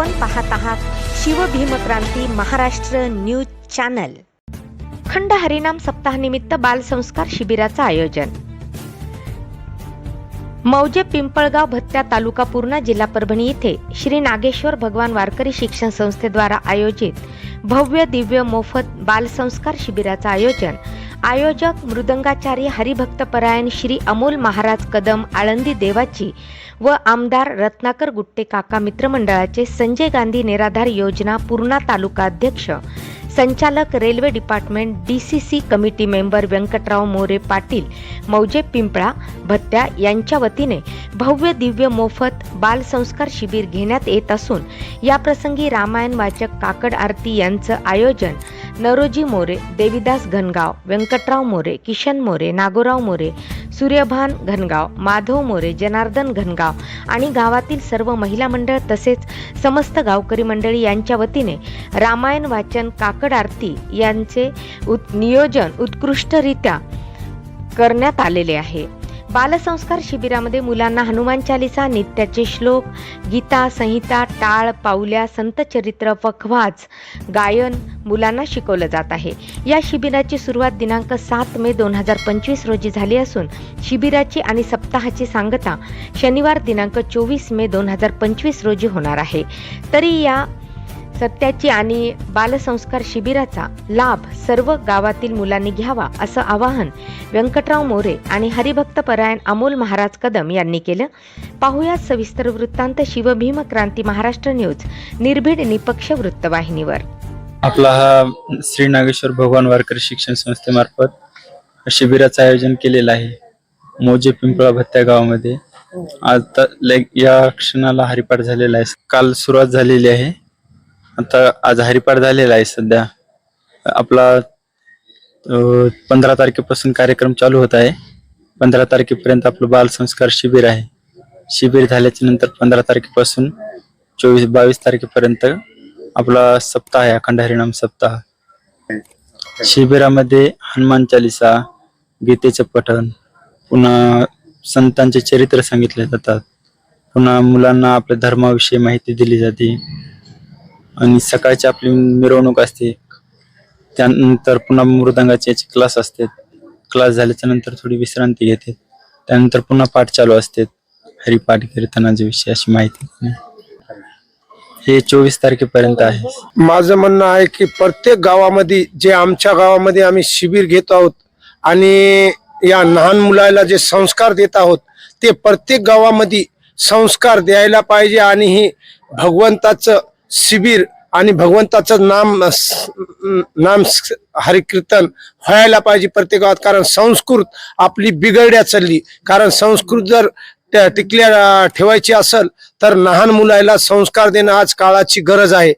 आपण पाहत आहात शिवभीमक्रांती महाराष्ट्र न्यूज चॅनल. खंड हरिनाम सप्ताहानिमित्त बालसंस्कार शिबिराचं आयोजन. मौजे पिंपळगाव भत्त्या तालुका पूर्णा जिल्हा परभणी येथे श्री नागेश्वर भगवान वारकरी शिक्षण संस्थेद्वारा आयोजित भव्य दिव्य मोफत बालसंस्कार शिबिराचं आयोजन आयोजक मृदंगाचार्य हरिभक्तपरायण श्री अमोल महाराज कदम आळंदी देवाची व आमदार रत्नाकर गुट्टे काका मित्रमंडळाचे संजय गांधी निराधार योजना पूर्णा तालुका अध्यक्ष संचालक railway department D C C committee member Vyankatrao More Patil मौजे पिंपळा भत्त्या यांच्या वतीने भव्य दिव्य मोफत बालसंस्कार शिबिर घेण्यात येत असून या प्रसंगी रामायण वाचक काकड आरती यांचं आयोजन नरोजी मोरे देविदास घनगाव व्यंकटराव मोरे किशन मोरे नागोराव मोरे सूर्यभान घनगाव माधव मोरे जनार्दन घनगाव आणि गावातील सर्व महिला मंडळ तसेच समस्त गावकरी मंडळी यांच्या वतीने रामायण वाचन काकड आरती यांचे उत नियोजन उत्कृष्टरित्या करण्यात आलेले आहे. बालसंस्कार शिबिरामध्ये मुलांना हनुमान चालिसा नित्याचे श्लोक गीता संहिता टाळ पावल्या संतचरित्र पखवाज गायन मुलांना शिकवलं जात आहे. या शिबिराची सुरुवात दिनांक सात मे दोन हजार पंचवीस रोजी झाली असून शिबिराची आणि सप्ताहाची सांगता शनिवार दिनांक चोवीस मे दोन हजार पंचवीस रोजी होणार आहे. तरी या सत्याची आणि बालसंस्कार शिबिराचा लाभ सर्व गावातील मुलांनी घ्यावा असं आवाहन व्यंकटराव मोरे आणि हरिभक्त परायण अमोल महाराज कदम यांनी केलं. पाहुयात सविस्तर वृत्तांत शिवभीम क्रांती महाराष्ट्र न्यूज निर्भीड निपक्ष वृत्तवाहिनीवर. आपला हा श्री नागेश्वर भगवान वारकरी शिक्षण संस्थेमार्फत शिबिराचं आयोजन केलेलं आहे. मोजे पिंपळा भत्त्या गावामध्ये. आता लाईक या क्षणाला हरिपाठ झालेला आहे. काल सुरुवात झालेली आहे. आता आज हरिपाठ झालेला आहे सध्या. आपला पंधरा तारखेपासून कार्यक्रम चालू होत आहे. पंधरा तारखेपर्यंत आपलं बालसंस्कार शिबिर आहे. शिबिर झाल्याच्यानंतर पंधरा तारखेपासून चोवीस बावीस तारखेपर्यंत आपला सप्ताह आहे अखंड हरिणाम सप्ताह. शिबिरामध्ये हनुमान चालिसा गीतेचं पठण पुन्हा संतांचे चरित्र सांगितले जातात. पुन्हा मुलांना आपल्या धर्माविषयी माहिती दिली जाते. आणि सकाळची आपली मिरवणूक असते. त्यानंतर पुन्हा मृदंगाचे याचे क्लास असतात क्लास झाल्याच्यानंतर थोडी विश्रांती घेते. त्यानंतर पुन्हा पाठ चालू असते. हरिपाठ कीर्तनाच्या विषयी अशी माहिती हे चोवीस तारखेपर्यंत आहे. माझं म्हणणं आहे की प्रत्येक गावामध्ये जे आमच्या गावामध्ये आम्ही शिबिर घेत आहोत आणि या लहान मुलाला जे संस्कार देत आहोत ते प्रत्येक गावामध्ये संस्कार द्यायला पाहिजे आणि हे भगवंताचं शिबिर आणि भगवंताचं नाम नाम हरिकीर्तन व्हायला पाहिजे प्रत्येक गावात. कारण संस्कृत आपली बिघडल्या चालली. कारण संस्कृत जर टिकल्या ठेवायची असेल तर लहान मुलाला संस्कार देणं आज काळाची गरज आहे.